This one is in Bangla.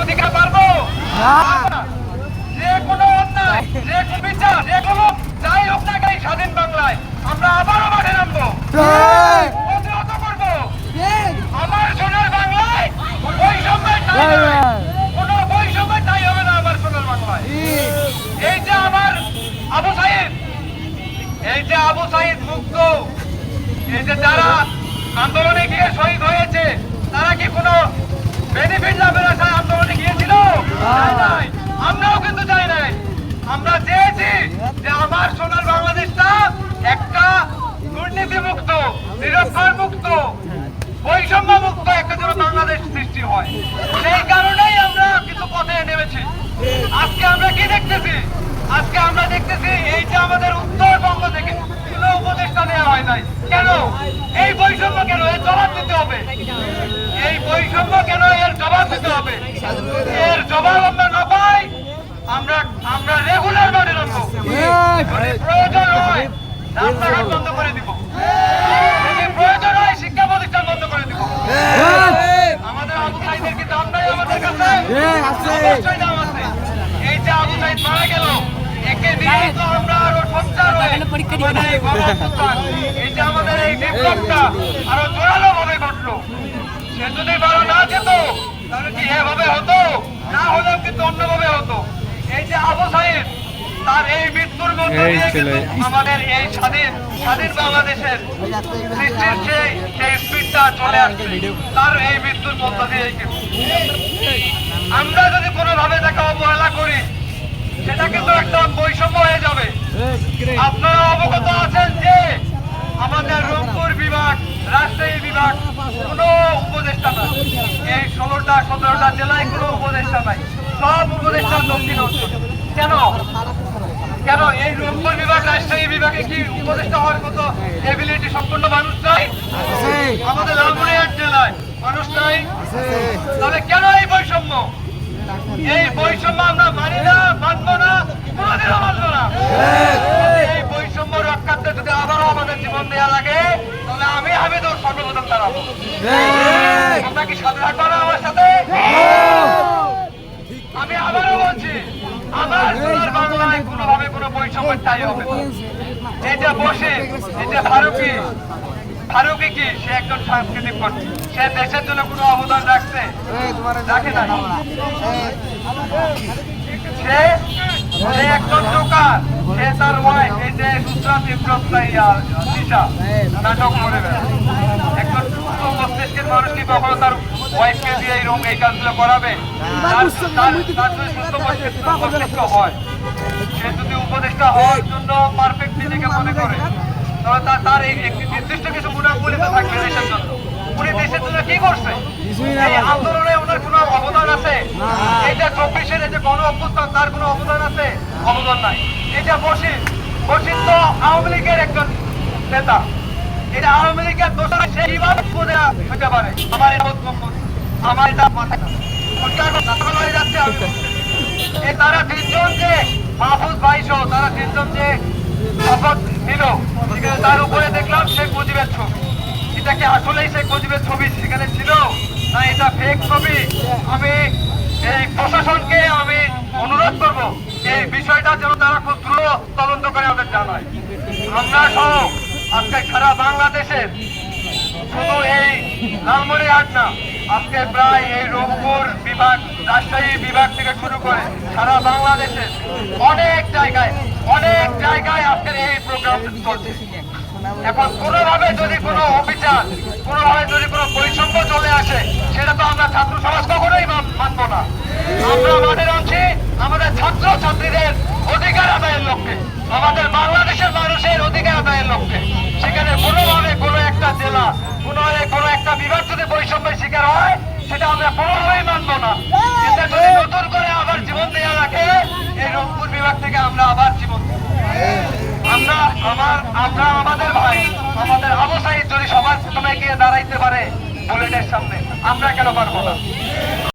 অধিকার পারব যে কোনো অন্যায় যে কোনো বিচার যে কোনো যাই হোক না কেন এই স্বাধীন বাংলায় আমরা আবারও মাঠে নামবো। প্রতিহত করব। আমার সোনার বাংলায় বৈষম্যের ঠাঁই কোনো বৈষম্যের ঠাঁই হবে না আমার সোনার বাংলায়। এই যে আমার আবু সাইদ এই যে আবু সাইদ মুক্ত এই যে যারা আন্দোলনে গিয়ে শহীদ হয়েছে তারা কি কোনো বেনিফিট লাভের আশায় আন্দোলনে গিয়েছিল যায় নাই। আমরাও কিন্তু যাই নাই আমরা চেয়েছি যে আমার সোনার বাংলাদেশটা একটা দুর্নীতি মুক্ত নিরক্ষর মুক্ত বৈষম্য মুক্ত একটা যেন বাংলাদেশ সৃষ্টি হয় সেই কারণেই আমরা কিন্তু পথে নেমেছি। আজকে আমরা কি দেখতেছি? আজকে আমরা দেখতেছি এই যে আমাদের উত্তরবঙ্গ থেকে। কোনো উপদেষ্টা নেওয়া হয় নাই। কেন? এই বৈষম্য কেন? এর জবাব দিতে হবে। এই বৈষম্য কেন? এর জবাব দিতে হবে। এর জবাব আমরা না পাই আমরা আমরা রেগুলার মাঠে নামবো যদি প্রয়োজন হয় রাস্তাঘাট বন্ধ করে দিব যদি প্রয়োজন হয় শিক্ষা প্রতিষ্ঠান বন্ধ করে দিব আমাদের আবু সাইদের কি দাম নাই আমাদের কাছে অবশ্যই দাম আছে এই যে আবু সাইদ মারা গেল আমাদের এই গণঅভ্যুত্থান, এই যে আমাদের এই বিপ্লবটা আরও জোরালো ভাবে ঘটলো সে যদি মারা না যেত তাহলে কি এভাবে হতো না হলেও কিন্তু অন্যভাবে হতো এই যে আবু সাইদ তার এই মৃত্যুর মধ্যে দিয়ে আমাদের এই স্বাধীন স্বাধীন বাংলাদেশের সৃষ্টির সেই সেই স্পিডটা চলে আসছে। তার এই মৃত্যুর মধ্য দিয়ে আমরা যদি কোনোভাবে তাকে আপনারা অবগত আছেন যে আমাদের রংপুর বিভাগ রাজশাহী বিভাগ কোনো উপদেষ্টা নাই। এই ষোলোটা সতেরোটা জেলায় কোনো উপদেষ্টা নাই। সব উপদেষ্টা দক্ষিণ অঞ্চল। কেন? কেন? এই রংপুর বিভাগ রাজশাহী বিভাগে কি উপদেষ্টা হওয়ার মতো এবিলিটি সম্পন্ন মানুষ নাই? আমাদের লালমনিরহাট জেলায় মানুষ নাই। তাহলে কেন এই বৈষম্য? এই বৈষম্য আমরা মানি না, মানবো না, কোনোদিনও মানবো না। এই বৈষম্য রক্ষার্থে যদি আবারও আমাদের জীবন দেওয়া লাগে, তাহলে আমি হামিদুর সর্বপ্রথম দাঁড়াবো। আমরা কি সাথে থাকব আমার সাথে? আমি আবারও বলছি, আমার সোনার বাংলায় কোনোভাবে কোনো বৈষম্যের ঠাই হবে যে বসে এই যে ফারুকি কি? সে একজন সাংস্কৃতিক কর্মী। সে দেশের জন্য কোনো অবদান রাখছে? রাখে না সে করাবে? তার হয়, সে যদি উপদেষ্টা হওয়ার জন্য পারফেক্ট নিজেকে মনে করে তাহলে তার তার এই একটি নির্দিষ্ট কিছু গুণাবলী তো থাকবে দেশের জন্য উনি দেশের জন্য কি করছে এই আন্দোলনে ওনার কোনো অবদান আছে এই যে চব্বিশের এই যে গণ অভ্যুত্থান তার কোনো অবদান আছে, অবদান নাই। যে বসির বসির তো আওয়ামী লীগের একজন নেতা। এটা আওয়ামী লীগের দোষরা সে কীভাবে বোঝা হতে পারে। আমার এটা আমার এটা মাথায় যাচ্ছে এই তারা তিনজন যে মাহফুজ ভাই সহ তারা তিনজন যে শপথ নিল। তার উপরে দেখলাম শেখ মুজিবের ছবি। এটা কি আসলেই শেখ মুজিবের ছবি সেখানে ছিল? না, এটা ফেক ছবি? আমি এই প্রশাসনকে আমি অনুরোধ করব। এই বিষয়টা যেন তারা খুব দ্রুত তদন্ত করে আমাদের জানায়। আমরা সহ আজকে সারা বাংলাদেশের শুধু এই লালমনিরহাট না, আজকে প্রায় এই রংপুর বিভাগ, রাজশাহী বিভাগ থেকে শুরু করে সারা বাংলাদেশে অনেক জায়গায় অনেক জায়গায় আজকের এই প্রোগ্রাম চলছে। এখন কোনোভাবে যদি কোনো অবিচার কোনোভাবে যদি কোনো বৈষম্য চলে আসে, সেটা তো আমরা ছাত্র সমাজ কখনোই মানব না। আমরা নামছি আমাদের ছাত্র ছাত্রীদের অধিকার আদায়ের লক্ষ্যে, আমাদের বাংলাদেশের মানুষের অধিকার আদায়ের লক্ষ্যে। সেখানে কোনোভাবে কোনো একটা জেলা, কোনো কোনো একটা বিভাগ যদি বৈষম্যের শিকার হয়, সেটা আমরা কোনোভাবেই মানবো না। নতুন করে আবার জীবন দেওয়া রাখে, এই রংপুর বিভাগ থেকে আমরা আবার জীবন। আমরা আমার, আমরা আমাদের ভাই, আমাদের আবু যদি সবার প্রথমে গিয়ে দাঁড়াইতে পারে, বুলেটের সামনে, আমরা কেন পারব না?